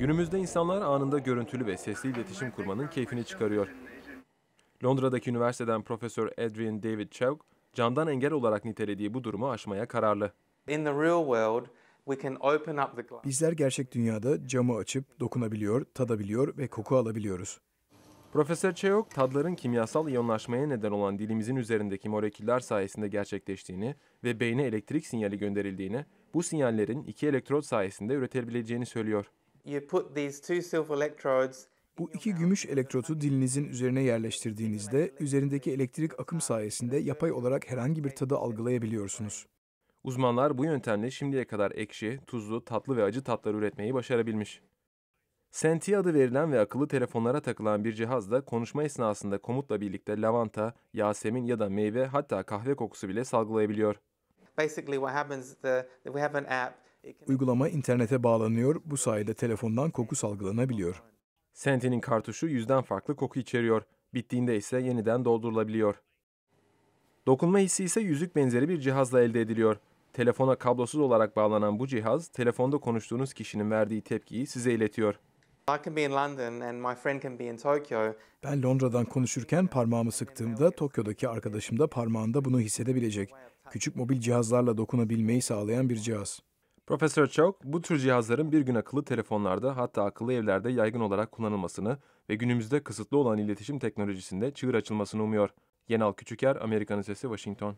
Günümüzde insanlar anında görüntülü ve sesli iletişim kurmanın keyfini çıkarıyor. Londra'daki üniversiteden Profesör Adrian David Chow, candan engel olarak nitelediği bu durumu aşmaya kararlı. In the real world, we can open up the glass. Bizler gerçek dünyada camı açıp dokunabiliyor, tadabiliyor ve koku alabiliyoruz. Profesör Cheok, tadların kimyasal iyonlaşmaya neden olan dilimizin üzerindeki moleküller sayesinde gerçekleştiğini ve beyne elektrik sinyali gönderildiğini, bu sinyallerin iki elektrot sayesinde üretilebileceğini söylüyor. You put these two silver electrodes Bu iki gümüş elektrotu dilinizin üzerine yerleştirdiğinizde üzerindeki elektrik akım sayesinde yapay olarak herhangi bir tadı algılayabiliyorsunuz. Uzmanlar bu yöntemle şimdiye kadar ekşi, tuzlu, tatlı ve acı tatlar üretmeyi başarabilmiş. Senti adı verilen ve akıllı telefonlara takılan bir cihazda konuşma esnasında komutla birlikte lavanta, yasemin ya da meyve hatta kahve kokusu bile salgılayabiliyor. basically what happens is the, we have an app, Uygulama internete bağlanıyor, bu sayede telefondan koku salgılanabiliyor. Senti'nin kartuşu yüzden farklı koku içeriyor. Bittiğinde ise yeniden doldurulabiliyor. Dokunma hissi ise yüzük benzeri bir cihazla elde ediliyor. Telefona kablosuz olarak bağlanan bu cihaz, telefonda konuştuğunuz kişinin verdiği tepkiyi size iletiyor. I can be in London and my friend can be in Tokyo. Ben Londra'dan konuşurken parmağımı sıktığımda Tokyo'daki arkadaşım da parmağında bunu hissedebilecek. Küçük mobil cihazlarla dokunabilmeyi sağlayan bir cihaz. Profesör Chow, bu tür cihazların bir gün akıllı telefonlarda hatta akıllı evlerde yaygın olarak kullanılmasını ve günümüzde kısıtlı olan iletişim teknolojisinde çığır açılmasını umuyor. Yenal Küçüker, Amerikanın Sesi, Washington.